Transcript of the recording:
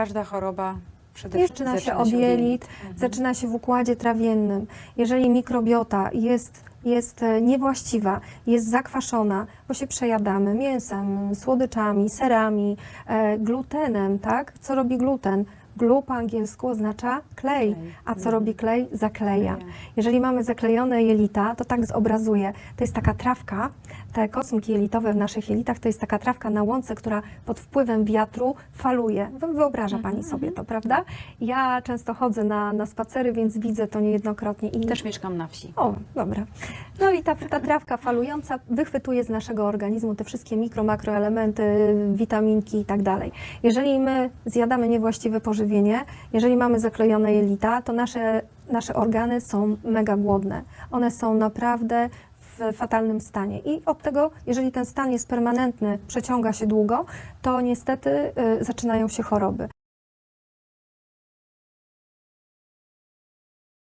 każda choroba przede wszystkim Zaczyna się od jelit, Mhm. zaczyna się w układzie trawiennym. Jeżeli mikrobiota jest, jest e, niewłaściwa, jest zakwaszona, bo się przejadamy mięsem, słodyczami, serami, e, glutenem, tak? Co robi gluten? Glu po angielsku oznacza klej, a co robi klej? Zakleja. Jeżeli mamy zaklejone jelita, to tak zobrazuję. To jest taka trawka, te kosmki jelitowe w naszych jelitach, to jest taka trawka na łące, która pod wpływem wiatru faluje. Wy- Wyobraża Mhm, Pani sobie to, prawda? Ja często chodzę na, na spacery, więc widzę to niejednokrotnie. I Też mieszkam na wsi. o, dobra. No i ta, ta trawka falująca wychwytuje z naszego organizmu te wszystkie mikro, makroelementy, witaminki i tak dalej. Jeżeli my zjadamy niewłaściwe pożywienie, jeżeli mamy zaklejone jelita, to nasze, nasze organy są mega głodne. One są naprawdę w fatalnym stanie. I od tego, jeżeli ten stan jest permanentny, przeciąga się długo, to niestety y, zaczynają się choroby.